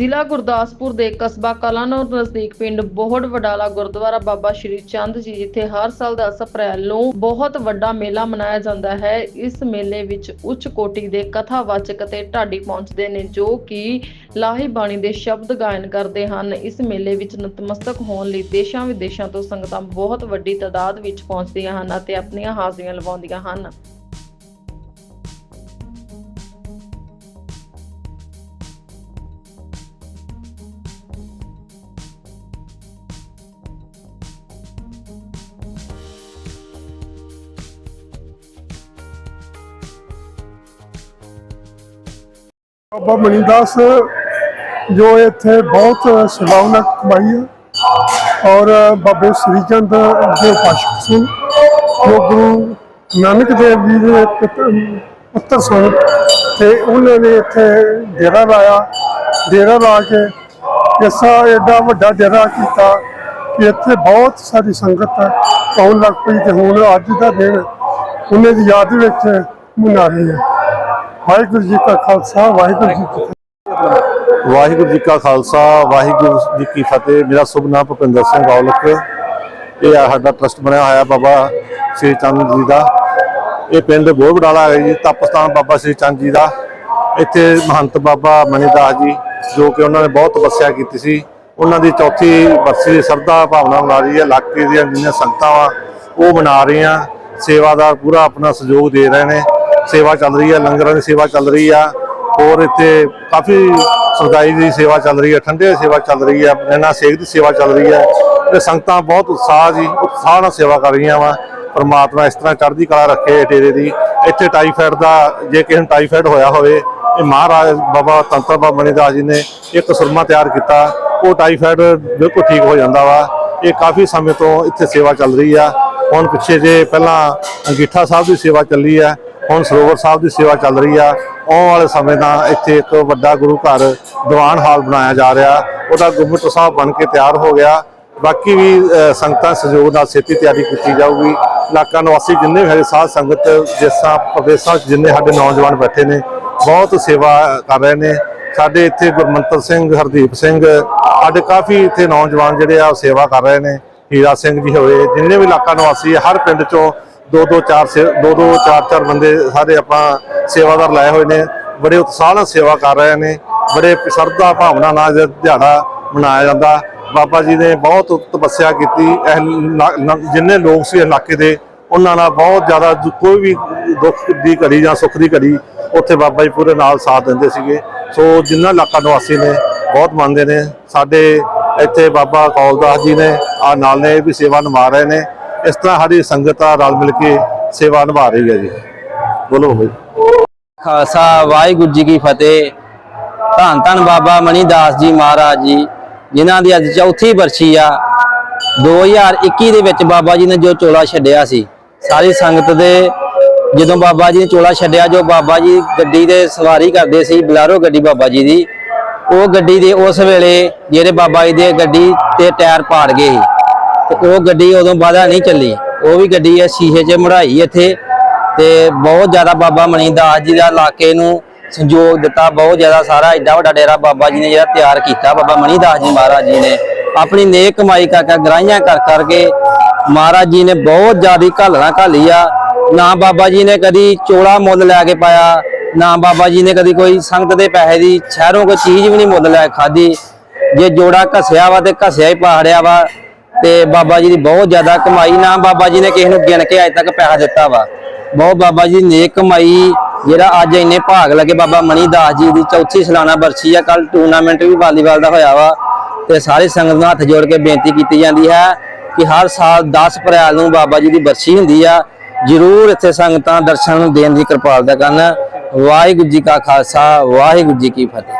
ਜ਼ਿਲ੍ਹਾ ਗੁਰਦਾਸਪੁਰ ਦੇ ਕਸਬਾ ਕਲਾਨੌਰ ਨਜ਼ਦੀਕ ਪਿੰਡ ਬੋਹੜ ਵਡਾਲਾ ਗੁਰਦੁਆਰਾ ਬਾਬਾ ਸ਼੍ਰੀ ਚੰਦ ਜੀ, ਜਿੱਥੇ ਹਰ ਸਾਲ 10 ਅਪ੍ਰੈਲ ਨੂੰ ਬਹੁਤ ਵੱਡਾ ਮੇਲਾ ਮਨਾਇਆ ਜਾਂਦਾ ਹੈ। ਇਸ ਮੇਲੇ ਵਿੱਚ ਉੱਚ ਕੋਟੀ ਦੇ ਕਥਾਵਾਚਕ ਅਤੇ ਢਾਡੀ ਪਹੁੰਚਦੇ ਨੇ, ਜੋ ਕਿ ਲਾਹੀ ਬਾਣੀ ਦੇ ਸ਼ਬਦ ਗਾਇਨ ਕਰਦੇ ਹਨ। ਇਸ ਮੇਲੇ ਵਿੱਚ ਨਤਮਸਤਕ ਹੋਣ ਲਈ ਦੇਸ਼ਾਂ ਵਿਦੇਸ਼ਾਂ ਤੋਂ ਸੰਗਤਾਂ ਬਹੁਤ ਵੱਡੀ ਤਾਦਾਦ ਵਿੱਚ ਪਹੁੰਚਦੀਆਂ ਹਨ ਅਤੇ ਆਪਣੀਆਂ ਹਾਜ਼ਰੀਆਂ ਲਵਾਉਂਦੀਆਂ ਹਨ। ਬਾਬਾ ਮਣੀਦਾਸ ਜੋ ਇੱਥੇ ਬਹੁਤ ਸੇਵਾਵਾਂ ਕਮਾਈ ਹੈ ਔਰ ਬਾਬੇ ਸ੍ਰੀ ਚੰਦ ਦੇ ਪਾਸ਼ਕ ਸਨ, ਜੋ ਗੁਰੂ ਨਾਨਕ ਦੇਵ ਜੀ ਦੇ ਪੁੱਤ- ਪੁੱਤਰ ਸਨ ਤੇ ਉਹਨਾਂ ਨੇ ਇੱਥੇ ਡੇਰਾ ਲਾਇਆ, ਡੇਰਾ ਲਾ ਕੇ ਐਸਾ ਐਡਾ ਵੱਡਾ ਡੇਰਾ ਕੀਤਾ ਕਿ ਇੱਥੇ ਬਹੁਤ ਸਾਰੀ ਸੰਗਤ ਆਉਣ ਲੱਗ ਪਈ ਤੇ ਹੁਣ ਅੱਜ ਦਾ ਦਿਨ ਉਹਨਾਂ ਦੀ ਯਾਦ ਵਿੱਚ ਮਨਾ ਰਹੇ ਹੈ ਵਾਹਿਗੁਰੂ ਜੀ ਕਾ ਖਾਲਸਾ, ਵਾਹਿਗੁਰੂ ਜੀ ਕੀ ਫਤਿਹ। ਵਾਹਿਗੁਰੂ ਜੀ ਕਾ ਖਾਲਸਾ, ਵਾਹਿਗੁਰੂ ਜੀ ਕੀ ਫਤਿਹ। ਮੇਰਾ ਸ਼ੁਭ ਨਾਮ ਭੁਪਿੰਦਰ ਸਿੰਘ ਔਲਖ ਇਹ ਸਾਡਾ ਟਰਸਟ ਬਣਿਆ ਹੋਇਆ ਬਾਬਾ ਸ੍ਰੀ ਚੰਦ ਜੀ ਦਾ। ਇਹ ਪਿੰਡ ਬਹੁਤ ਬਡਾਲਾ ਹੈ ਜੀ, ਤਪਸਥਾਨ ਬਾਬਾ ਸ੍ਰੀ ਚੰਦ ਜੀ ਦਾ। ਇੱਥੇ ਮਹੰਤ ਬਾਬਾ ਮਨੀਦਾਸ ਜੀ, ਜੋ ਕਿ ਉਹਨਾਂ ਨੇ ਬਹੁਤ ਤਪੱਸਿਆ ਕੀਤੀ ਸੀ। ਉਹਨਾਂ ਦੀ ਚੌਥੀ ਬਰਸੀ ਦੀ ਸਰਦਾ ਭਾਵਨਾ ਮਨਾ ਰਹੀ ਹੈ। ਇਲਾਕੇ ਦੀਆਂ ਜਿੰਨੀਆਂ ਸੰਗਤਾਂ ਵਾ, ਉਹ ਮਨਾ ਰਹੀਆਂ। ਸੇਵਾਦਾਰ ਪੂਰਾ ਆਪਣਾ ਸਹਿਯੋਗ ਦੇ ਰਹੇ ਨੇ। ਸੇਵਾ ਚੱਲ ਰਹੀ ਹੈ ਲੰਗਰਾਂ ਦੀ ਸੇਵਾ ਚੱਲ ਰਹੀ ਆ, ਹੋਰ ਇੱਥੇ ਕਾਫੀ ਸਰਦਾਈ ਦੀ ਸੇਵਾ ਚੱਲ ਰਹੀ ਹੈ ਠੰਡੇ ਦੀ ਸੇਵਾ ਚੱਲ ਰਹੀ ਹੈ ਨੈਣਾ ਸੇਖ ਦੀ ਸੇਵਾ ਚੱਲ ਰਹੀ ਹੈ ਤੇ ਸੰਗਤਾਂ ਬਹੁਤ ਉਤਸ਼ਾਹ ਜੀ, ਉਤਸ਼ਾਹ ਨਾਲ ਸੇਵਾ ਕਰ ਰਹੀਆਂ ਵਾ, ਪਰਮਾਤਮਾ ਇਸ ਤਰ੍ਹਾਂ ਚੜ੍ਹਦੀ ਕਲਾ ਰੱਖੇ ਡੇਰੇ ਦੀ, ਇੱਥੇ ਟਾਈਫਾਇਡ ਦਾ ਜੇ ਕਿਸੇ ਨੂੰ ਟਾਈਫਾਇਡ ਹੋਇਆ ਹੋਵੇ, ਇਹ ਮਹਾਰਾਜ ਬਾਬਾ ਤੰਤਰ ਬਾਬਾ ਮਨੀਦਾਸ ਜੀ ਨੇ ਇੱਕ ਸੁਰਮਾ ਤਿਆਰ ਕੀਤਾ, ਉਹ ਟਾਈਫਾਇਡ ਬਿਲਕੁਲ ਠੀਕ ਹੋ ਜਾਂਦਾ ਵਾ, ਇਹ ਕਾਫੀ ਸਮੇਂ ਤੋਂ ਇੱਥੇ ਸੇਵਾ ਚੱਲ ਰਹੀ ਆ, ਹੁਣ ਪਿੱਛੇ ਜੇ ਪਹਿਲਾਂ ਅੰਗੀਠਾ ਸਾਹਿਬ ਦੀ ਸੇਵਾ ਚੱਲੀ ਆ ਹੁਣ ਸਰੋਵਰ ਸਾਹਿਬ ਦੀ ਸੇਵਾ ਚੱਲ ਰਹੀ ਆ। ਆਉਣ ਵਾਲੇ ਸਮੇਂ ਦਾ ਇੱਥੇ ਇੱਕ ਵੱਡਾ ਗੁਰੂ ਘਰ ਦੀਵਾਨ ਹਾਲ ਬਣਾਇਆ ਜਾ ਰਿਹਾ। ਉਹਦਾ ਗੁਰਮਤਿ ਸਾਹਿਬ ਬਣ ਕੇ ਤਿਆਰ ਹੋ ਗਿਆ। ਬਾਕੀ ਵੀ ਸੰਗਤਾਂ ਸਹਿਯੋਗ ਨਾਲ ਛੇਤੀ ਤਿਆਰੀ ਕੀਤੀ ਜਾਊਗੀ। ਇਲਾਕਾ ਨਿਵਾਸੀ ਜਿੰਨੇ ਵੀ ਹੈਗੇ ਸਾਧ ਸੰਗਤ, ਜਿਸਾਂ ਪ੍ਰਦੇਸ਼ਾਂ 'ਚ ਜਿੰਨੇ ਸਾਡੇ ਨੌਜਵਾਨ ਬੈਠੇ ਨੇ, ਬਹੁਤ ਸੇਵਾ ਕਰ ਰਹੇ ਨੇ। ਸਾਡੇ ਇੱਥੇ ਗੁਰਮੰਤਰ ਸਿੰਘ, ਹਰਦੀਪ ਸਿੰਘ, ਸਾਡੇ ਕਾਫੀ ਇੱਥੇ ਨੌਜਵਾਨ ਜਿਹੜੇ ਆ, ਉਹ ਸੇਵਾ ਕਰ ਰਹੇ ਨੇ। ਹੀਰਾ ਸਿੰਘ ਜੀ ਹੋਏ, ਜਿੰਨੇ ਵੀ ਇਲਾਕਾ ਨਿਵਾਸੀ ਹਰ ਪਿੰਡ ਚੋਂ ਦੋ ਦੋ ਚਾਰ ਸੇ- ਦੋ ਦੋ ਚਾਰ ਚਾਰ ਬੰਦੇ ਸਾਰੇ ਆਪਾਂ ਸੇਵਾਦਾਰ ਲਾਏ ਹੋਏ ਨੇ, ਬੜੇ ਉਤਸ਼ਾਹ ਨਾਲ ਸੇਵਾ ਕਰ ਰਹੇ ਨੇ, ਬੜੇ ਸ਼ਰਧਾ ਭਾਵਨਾ ਨਾਲ ਇਹ ਦਿਹਾੜਾ ਮਨਾਇਆ ਜਾਂਦਾ। ਬਾਬਾ ਜੀ ਨੇ ਬਹੁਤ ਤਪੱਸਿਆ ਕੀਤੀ, ਇਹ ਜਿੰਨੇ ਲੋਕ ਸੀ ਇਲਾਕੇ ਦੇ, ਉਹਨਾਂ ਨਾਲ ਬਹੁਤ ਜ਼ਿਆਦਾ ਕੋਈ ਵੀ ਦੁੱਖ ਦੀ ਘੜੀ ਜਾਂ ਸੁੱਖ ਦੀ ਘੜੀ ਉੱਥੇ ਬਾਬਾ ਜੀ ਪੂਰੇ ਨਾਲ ਸਾਥ ਦਿੰਦੇ ਸੀਗੇ। ਸੋ ਜਿੰਨਾ ਇਲਾਕਾ ਨਿਵਾਸੀ ਨੇ, ਬਹੁਤ ਮੰਨਦੇ ਨੇ। ਸਾਡੇ ਇੱਥੇ ਬਾਬਾ ਕੌਲਦਾਸ ਜੀ ਨੇ ਆ ਨਾਲ ਨੇ, ਇਹ ਵੀ ਸੇਵਾ ਨਿਭਾ ਰਹੇ ਨੇ। ਇਸ ਤਰ੍ਹਾਂ ਸਾਡੀ ਸੰਗਤ ਆ ਰਲ ਮਿਲ ਕੇ ਸੇਵਾ ਨਿਭਾ ਰਹੀ ਹੈ ਜੀ। ਬੋਲੋ ਬਈ ਖਾਲਸਾ, ਵਾਹਿਗੁਰੂ ਜੀ ਕੀ ਫਤਿਹ। ਧੰਨ ਧੰਨ ਬਾਬਾ ਮਨੀ ਦਾਸ ਜੀ ਮਹਾਰਾਜ ਜੀ, ਜਿਨ੍ਹਾਂ ਦੀ ਅੱਜ ਚੌਥੀ ਬਰਸੀ ਆ। 2021 ਦੇ ਵਿੱਚ ਬਾਬਾ ਜੀ ਨੇ ਜੋ ਚੋਲਾ ਛੱਡਿਆ ਸੀ, ਸਾਰੀ ਸੰਗਤ ਦੇ ਜਦੋਂ ਬਾਬਾ ਜੀ ਨੇ ਚੋਲਾ ਛੱਡਿਆ, ਜੋ ਬਾਬਾ ਜੀ ਗੱਡੀ ਦੇ ਸਵਾਰੀ ਕਰਦੇ ਸੀ, ਬਲਾਰੋ ਗੱਡੀ ਬਾਬਾ ਜੀ ਦੀ, ਉਹ ਗੱਡੀ ਦੇ ਉਸ ਵੇਲੇ ਜਿਹੜੇ ਬਾਬਾ ਜੀ ਦੇ ਗੱਡੀ ਤੇ ਟਾਇਰ ਪਾੜ ਗਏ ਸੀ। ਤੇ ਉਹ ਗੱਡੀ ਉਦੋਂ ਬਾਅਦਾ ਨਹੀਂ ਚੱਲੀ। ਉਹ ਵੀ ਗੱਡੀ ਇਹ ਸ਼ੀਸ਼ੇ 'ਚ ਮੜਾਈ ਇੱਥੇ ਤੇ ਬਹੁਤ ਜ਼ਿਆਦਾ ਬਾਬਾ ਮਣੀਦਾਸ ਜੀ ਦਾ ਇਲਾਕੇ ਨੂੰ ਸੰਯੋਗ ਦਿੱਤਾ। ਬਹੁਤ ਜ਼ਿਆਦਾ ਸਾਰਾ ਐਡਾ ਵੱਡਾ ਡੇਰਾ ਬਾਬਾ ਜੀ ਨੇ ਜਿਹੜਾ ਤਿਆਰ ਕੀਤਾ। ਬਾਬਾ ਮਨੀ ਦਾਸ ਜੀ ਮਹਾਰਾਜ ਜੀ ਨੇ ਆਪਣੀ ਨੇਕ ਕਮਾਈ ਕਰਕੇ ਗ੍ਰਾਹੀਆਂ ਕਰ ਕਰਕੇ ਮਹਾਰਾਜ ਜੀ ਨੇ ਬਹੁਤ ਜ਼ਿਆਦਾ ਘਾਲਣਾ ਘਾਲੀ ਆ। ਨਾ ਬਾਬਾ ਜੀ ਨੇ ਕਦੀ ਚੋਲਾ ਮੁੱਲ ਲੈ ਕੇ ਪਾਇਆ, ਨਾ ਬਾਬਾ ਜੀ ਨੇ ਕਦੀ ਕੋਈ ਸੰਗਤ ਦੇ ਪੈਸੇ ਦੀ ਸ਼ਹਿਰੋਂ ਕੋਈ ਚੀਜ਼ ਵੀ ਨਹੀਂ ਮੁੱਲ ਲੈ ਕੇ ਖਾਧੀ। ਜੇ ਜੋੜਾ ਘਸਿਆ ਵਾ ਤੇ ਘਸਿਆ ਹੀ ਪਾੜਿਆ ਵਾ। ਤੇ ਬਾਬਾ ਜੀ ਦੀ ਬਹੁਤ ਜ਼ਿਆਦਾ ਕਮਾਈ ਨਾ ਬਾਬਾ ਜੀ ਨੇ ਕਿਸੇ ਨੂੰ ਗਿਣ ਕੇ ਅਜੇ ਤੱਕ ਪੈਸਾ ਦਿੱਤਾ ਵਾ। ਬਹੁਤ ਬਾਬਾ ਜੀ ਦੀ ਨੇਕ ਕਮਾਈ, ਜਿਹੜਾ ਅੱਜ ਇੰਨੇ ਭਾਗ ਲੱਗੇ ਬਾਬਾ ਮਣੀ ਦਾਸ ਜੀ ਦੀ, ਚੌਥੀ ਸਾਲਾਨਾ ਬਰਸੀ ਆ ਕੱਲ ਟੂਰਨਾਮੈਂਟ ਵੀ ਵਾਲੀਬਾਲ ਦਾ ਹੋਇਆ ਵਾ ਤੇ ਸਾਰੇ ਸੰਗਤ ਨੂੰ ਹੱਥ ਜੋੜ ਕੇ ਬੇਨਤੀ ਕੀਤੀ ਜਾਂਦੀ ਹੈ ਕਿ ਹਰ ਸਾਲ 10 ਅਪ੍ਰੈਲ ਨੂੰ ਬਾਬਾ ਜੀ ਦੀ ਬਰਸੀ ਹੁੰਦੀ ਆ। ਜਰੂਰ ਇੱਥੇ ਸੰਗਤਾਂ ਦਰਸ਼ਨ ਦੇਣ ਦੀ ਕਿਰਪਾਲਤਾ ਕਰਨ। ਵਾਹਿਗੁਰੂ ਜੀ ਕਾ ਖਾਲਸਾ, ਵਾਹਿਗੁਰੂ ਜੀ ਕੀ ਫਤਿਹ।